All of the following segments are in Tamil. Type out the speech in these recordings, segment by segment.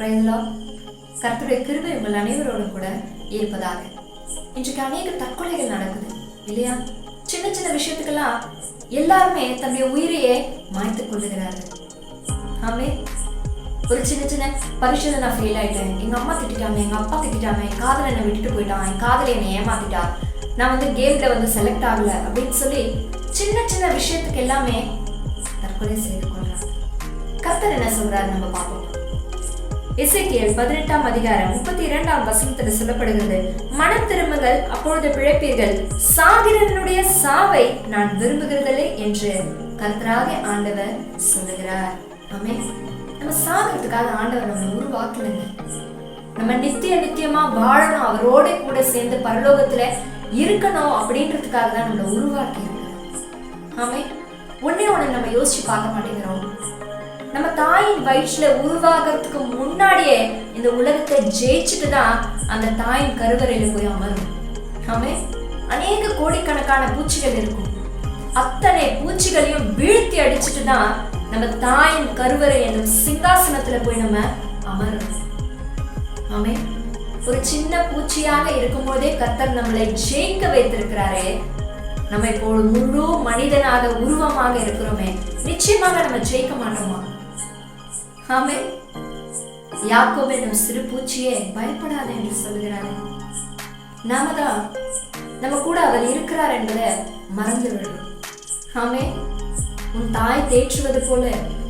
கர்த்தருடைய கிருபை உங்கள் அனைவரோடும் கூட இருப்பதாக. இன்றைக்கு அநேக தற்கொலைகள் நடக்குது இல்லையா? சின்ன சின்ன விஷயத்துக்கெல்லாம் எல்லாருமே தன்னுடைய உயிரையே மாய்த்துக் கொள்ளுகிறார்கள். ஆமே ஒரு சின்ன சின்ன பரீட்சையில நான் ஃபெயில் ஆயிட்டேன். எங்க அம்மா திட்டாங்க எங்க அப்பா திட்டாங்க என் காதல என்னை விட்டுட்டு போயிட்டான் என் காதல என்னை ஏமாத்திட்டா நான் வந்து கேம்ல வந்து செலக்ட் ஆகல அப்படின்னு சொல்லி சின்ன சின்ன விஷயத்துக்கு எல்லாமே தற்கொலை செய்து கொள்றாங்க. கர்த்தர் என்ன சொல்றாரு நம்ம பார்ப்போம். இசைக்கியல் பதினெட்டாம் அதிகாரம் முப்பத்தி இரண்டாம் வசனத்தில் சொல்லப்படுகிறது. மனம் திரும்புங்கள் அப்பொழுது பிழைப்பீர்கள். சாகிறனுடைய சாவை நான் விரும்புகிறதில்லை என்று கர்த்தராக ஆண்டவர் சொல்லுகிறார். ஆமே நம்ம சாகிறதுக்காக ஆண்டவர் நம்ம உருவாக்கணுங்க நம்ம நித்திய நித்தியமா வாழணும் அவரோட கூட சேர்ந்து பரலோகத்துல இருக்கணும் அப்படின்றதுக்காக தான் நம்மளை உருவாக்கி ஆமே ஒன்னே ஒண்ணு நம்ம யோசிச்சு பார்க்க மாட்டேங்கிறோம். நம்ம தாயின் வயிற்றுல உருவாகிறதுக்கு முன்னாடியே இந்த உலகத்தை ஜெயிச்சுட்டு தான் அந்த தாயின் கருவறையில போய் அமரும். ஆமே அநேக கோடிக்கணக்கான பூச்சிகள் இருக்கும். அத்தனை பூச்சிகளையும் வீழ்த்தி அடிச்சுட்டு தான் நம்ம தாயின் கருவறை என்ற சிங்காசனத்துல போய் நம்ம அமரும். ஆமே ஒரு சின்ன பூச்சியாக இருக்கும்போதே கத்தர் நம்மளை ஜெயிக்க வைத்திருக்கிறாரே. நம்ம இப்போ ஒரு முழு மனிதனாக உருவமாக இருக்கிறோமே. நிச்சயமாக நம்ம ஜெயிக்க மாட்டோமா? ஆமே யாக்கோபு என்னும் சிறு பூச்சியே பயப்படாத என்று சொல்கிறார் நாம தான் நம்ம கூட அவர் இருக்கிறார் என்பதை மறந்து விடுறோம் ஆமே உன் தாய் தேற்றுவது போல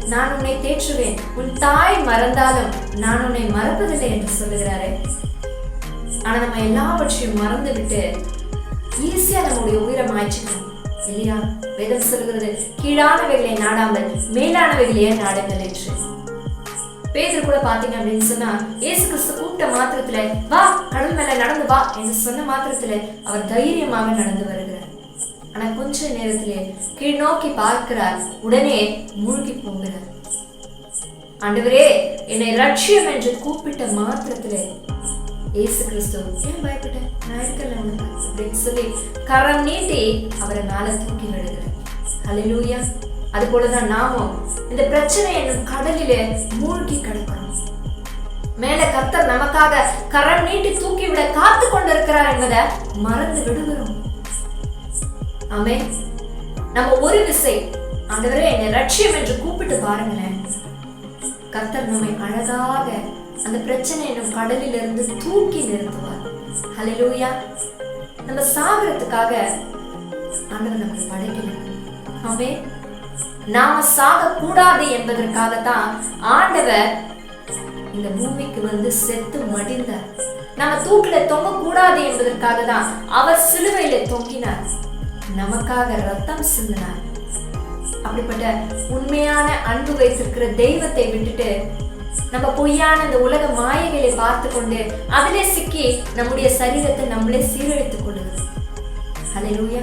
நான் உன்னை தேற்றுவேன். உன் தாய் மறந்தாலும் நான் உன்னை மறப்பதில்லை என்று சொல்லுகிறாரு. ஆனா நம்ம எல்லாவற்றையும் மறந்து விட்டு ஈஸியா நம்முடைய உயிரை மாய்ச்சிக்கணும். இல்லையா? வேதம் சொல்கிறது கீழானவைகளை நாடாமல் மேலானவைகளையே நாடுங்கள் என்று. பேதர் கூட பாத்தீங்க அப்படின்னு சொன்னா ஏசு கிறிஸ்து கூப்பிட்ட மாத்திரத்துல வா கடல் மேல நடந்து வா என்று சொன்ன மாத்திரத்துல அவர் தைரியமாக நடந்து வருகிறார். ஆனா கொஞ்ச நேரத்திலே கீழ் நோக்கி பார்க்கிறார் உடனே மூழ்கி போகிறார். ஆண்டவரே என்னை ரட்சியம் என்று கூப்பிட்ட மாத்திரத்திலே ஏசு கிறிஸ்து ஏன் பயப்பட்ட? நான் இருக்கல அப்படின்னு சொல்லி கரம் நீட்டி அவரை மேல தூக்கி விடுகிறார் ஹalleluya. அது போலதான் நாமும் இந்த பிரச்சனை என்னும் கடலிலே மூழ்கி கிடக்கிறோம். மேல கர்த்தர் நமக்காக கரம் நீட்டி தூக்கி விட காத்து கொண்டிருக்கிறார் என்பதை மறந்து விடுகிறோம். ஆமே நம்ம ஒரு விசை ஆண்டவரே என்னை லட்சியம் என்று கூப்பிட்டு பாருங்களேன். கர்த்தர் நம்மை அழகாக அந்த பிரச்சனை என்னும் கடலிலிருந்து தூக்கி நிறுத்துவார். ஹalleluya. நம்ம சாகிறதுக்காக ஆண்டவர் நம்ம படைக்கணும். ஆமே நாம சாக கூடாது என்பதற்காகத்தான் ஆண்டவர் இந்த பூமிக்கு வந்து செத்து மடிந்தார். நம்ம தூக்கில தொங்க கூடாது என்பதற்காக தான் அவர் சிலுவையில தொங்கினார். நமக்காக ரத்தம் சிந்தினார். அப்படிப்பட்ட உண்மையான அன்பு வைத்திருக்கிற தெய்வத்தை விட்டுட்டு நம்ம பொய்யான இந்த உலக மாயைகளை பார்த்து கொண்டு அதிலே சிக்கி நம்முடைய சரீரத்தை நம்மளே சீரழித்துக் கொள்ளுது ஹalleluya.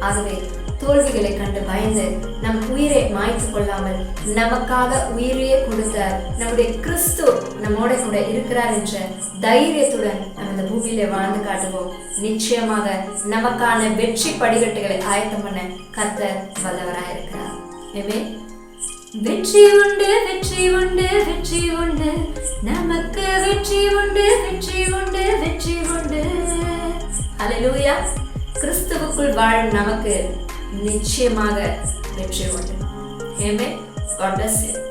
ஆகவே தோல்விகளை கண்டு பயந்து நம் உயிரை மாய்த்து கொள்ளாமல் நமக்காக உயிரையே கொடுத்த நம்முடைய கிறிஸ்து நம்மோட கூட இருக்கிறார் என்ற தைரியத்துடன் நம்ம இந்த பூமியில வாழ்ந்து காட்டுவோம். நிச்சயமாக நமக்கான வெற்றி படிக்கட்டுகளை ஆயத்தம் பண்ண கத்த வல்லவராக இருக்கிறார். எனவே வெற்றி உண்டு வெற்றி உண்டு வெற்றி உண்டு. நமக்கு வெற்றி உண்டு வெற்றி உண்டு வெற்றி உண்டு. அலலூயா கிறிஸ்துவுக்குள் வாழும் நமக்கு நிச்சயமாக வெற்றி உண்டு ஆமென் காட் பிளஸ் you.